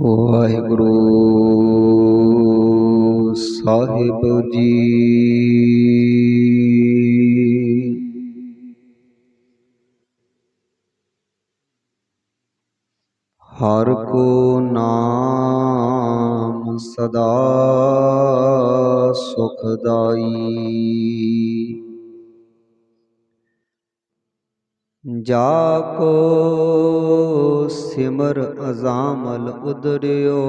ਵਾਹਿਗੁਰੂ। ਸਾਹਿਬ ਜੀ। ਹਰ ਕੋ ਨਾਮ ਸਦਾ ਸੁਖਦਾਈ। ਜਾ ਕੋ ਸਿਮਰ ਅਜ਼ਾਮਲ ਉਦਰਿਓ।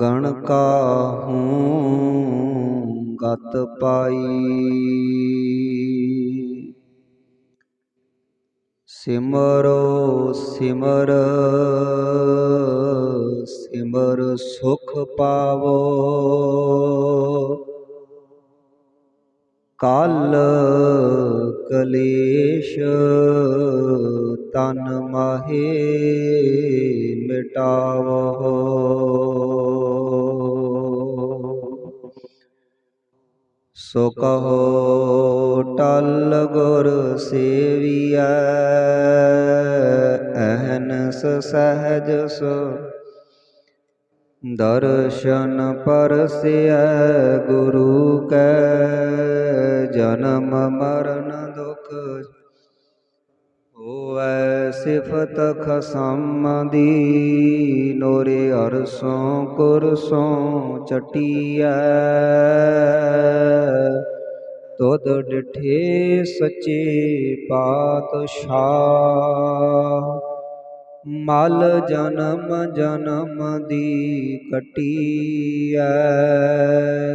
ਗਣ ਕਾਹੂ ਗਤ ਪਾਈ। ਸਿਮਰੋ ਸਿਮਰ ਸਿਮਰ ਸੁਖ ਪਾਵੋ। ਕਾਲ ਕਲੇਸ਼ ਤਨ ਮਾਹੇ ਮਿਟਾਵੋ। ਸੋ ਕਹੋ ਟਲ ਗੁਰ ਸੇਵੀਐ ਅਹਨਸ ਸਹਜ ਸੋ ਦਰਸ਼ਨ ਪਰਸਿਐ ਗੁਰੂ ਕੈ, ਜਨਮ ਮਰਨ ਦੁਖ ਹੋਵੈ ਸਿਫਤ ਖਸਮ ਦੀ ਨੋਰੇ ਅਰਸੋਂ ਕੁਰਸੋਂ ਚਟੀਐ। ਤੁਧ ਡਿਠੇ ਸੱਚੇ ਪਾਤਸ਼ਾਹ। ਮਲ ਜਨਮ ਜਨਮ ਦੀ ਕਟੀਐ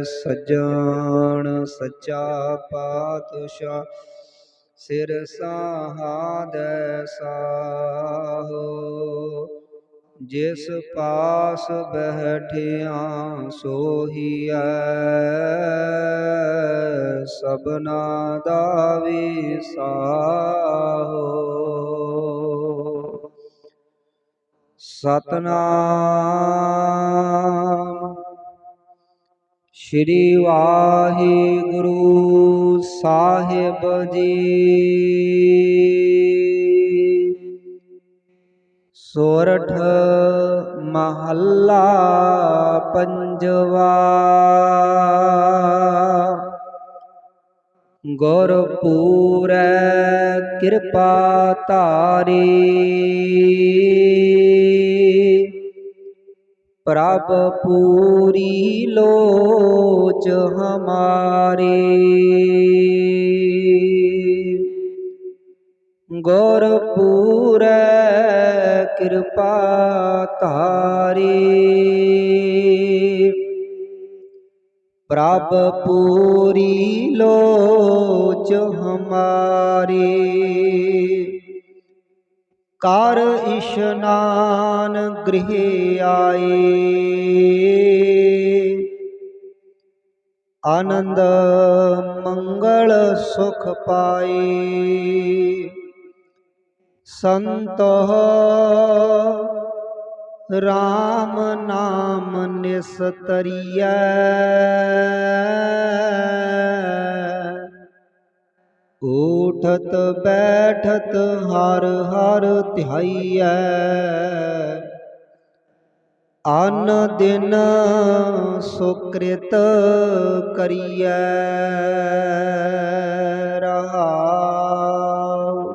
ਸਜਣ ਸੱਚਾ ਪਾਤਸ਼ਾਹ, ਸਿਰ ਸਾਹਾਦੈ ਸਾਹੋ। ਜਿਸ ਪਾਸ ਬਹਿਠਿਆ ਸੋਹੀਐ ਸਬਨਾ ਦਾ ਵਿਸਾਹੋ ਸਤਨਾਮ। ਸ਼੍ਰੀ ਵਾਹਿਗੁਰੂ ਸਾਹਿਬ ਜੀ। ਸੋਰਠ ਮਹੱਲਾ ਪੰਜਵਾ। ਗੁਰ ਪੂਰੈ ਕਿਰਪਾ ਤਾਰੀ ਪ੍ਰਭ ਪੂਰੀ ਲੋਚ ਹਮਾਰੀ। ਗੁਰ ਪੂਰੈ ਕਿਰਪਾ ਧਾਰੀ। ਪ੍ਰਭ ਪੂਰੀ ਲੋਚ ਹਮਾਰੀ। ਕਰ ਇਸ਼ਨਾਨ ਗ੍ਰਹਿ ਆਏ। ਆਨੰਦ ਮੰਗਲ ਸੁਖ ਪਾਏ। ਸੰਤ ਰਾਮ ਨਾਮ ਨਿਸਤਰੀਐ। ਊਠਤ ਬੈਠਤ ਹਰ ਹਰ ਧਿਆਈਐ। ਅਨ ਦਿਨ ਸੁਕ੍ਰਿਤ ਕਰੀਐ। ਰਹਾਉ।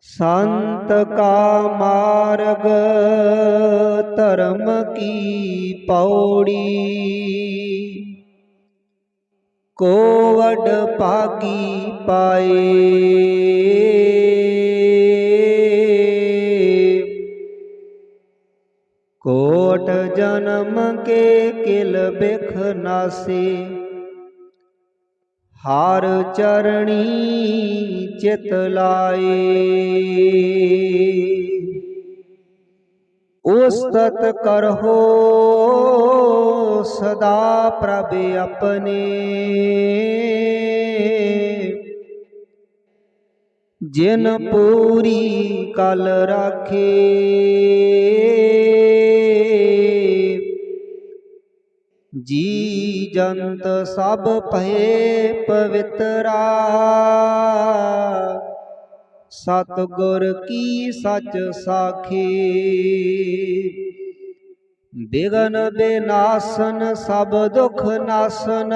ਸੰਤ ਕਾ ਮਾਰਗ ਧਰਮ ਕੀ ਪੌੜੀ। ਕੋਵਡ ਭਾਗੀ ਪਾਏ। ਕੋਟ ਜਨਮ ਕੇ ਕਿਲ ਬਿਖ ਨਾਸੇ। ਹਾਰ ਚਰਣੀ ਚਿਤ ਲਾਏ। ਉਸਤਤ ਕਰਹੋ ਸਦਾ ਪ੍ਰਭ ਆਪਣੇ। ਜਿਨ ਪੂਰੀ ਕਲ ਰਾਖੇ ਜੀ ਜੰਤ ਸਭ ਭਏ ਪਵਿੱਤਰਾ। ਸਤਿਗੁਰ ਕੀ ਸੱਚ ਸਾਖੀ? ਬਿਗਨ ਬੇਨਾਸਨ, ਸਭ ਦੁਖ ਨਾਸਨ।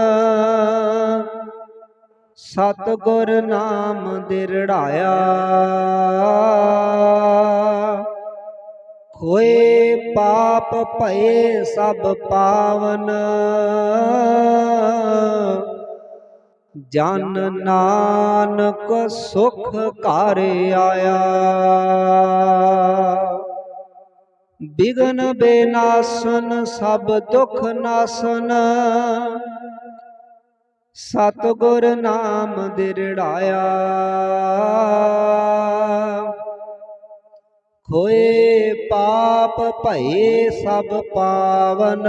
ਸਤਿਗੁਰ ਨਾਮ ਦਿਰੜਾਇਆ। ਖੋਏ ਪਾਪ ਭਏ ਸਭ ਪਾਵਨ। ਜਨ ਨਾਨਕ ਸੁਖ ਘਰ ਆਇਆ। ਬਿਗਨ ਬੇਨਾਸਨ ਸਭ ਦੁਖ ਨਾਸਨ। ਸਤਿਗੁਰ ਨਾਮ ਦਿਰੜਾਇਆ। ਖੋਏ ਪਾਪ ਭਏ ਸਭ ਪਾਵਨ।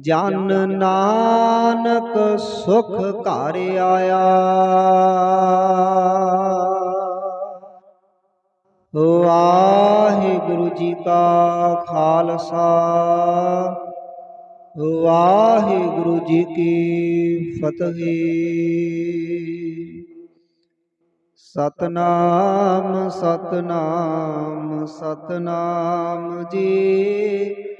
ਜਨ ਨਾਨਕ ਸੁਖ ਘਰ ਆਇਆ। ਵਾਹਿਗੁਰੂ ਜੀ ਕਾ ਖਾਲਸਾ, ਵਾਹਿਗੁਰੂ ਜੀ ਕੀ ਫਤਿਹ। ਸਤਨਾਮ ਸਤਨਾਮ ਸਤਨਾਮ ਜੀ।